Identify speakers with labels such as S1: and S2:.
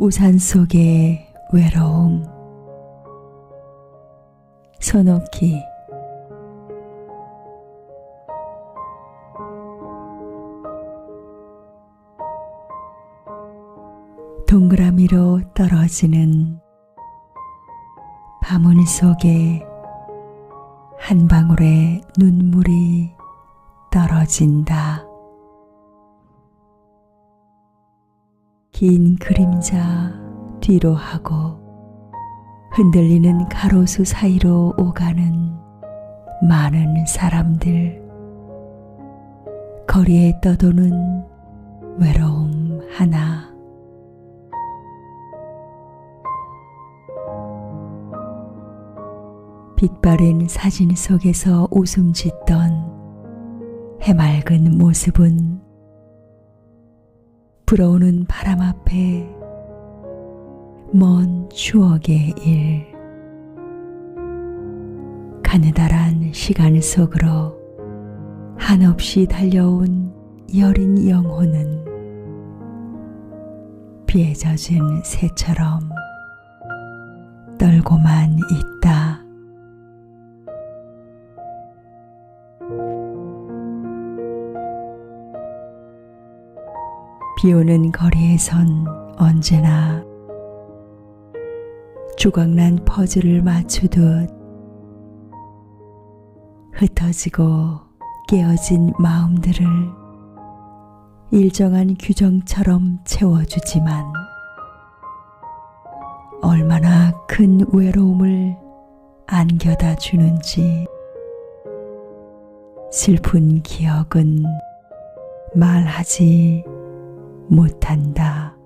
S1: 우산 속의 외로움 손옥희 동그라미로 떨어지는 밤문 속에 한 방울의 눈물이 떨어진다. 긴 그림자 뒤로 하고 흔들리는 가로수 사이로 오가는 많은 사람들. 거리에 떠도는 외로움 하나. 빛바랜 사진 속에서 웃음 짓던 해맑은 모습은 불어오는 바람 앞에 먼 추억의 일. 가느다란 시간 속으로 한없이 달려온 여린 영혼은 비에 젖은 새처럼 떨고만 있다. 비 오는 거리에선 언제나 조각난 퍼즐을 맞추듯 흩어지고 깨어진 마음들을 일정한 규정처럼 채워주지만 얼마나 큰 외로움을 안겨다 주는지 슬픈 기억은 말하지 못한다.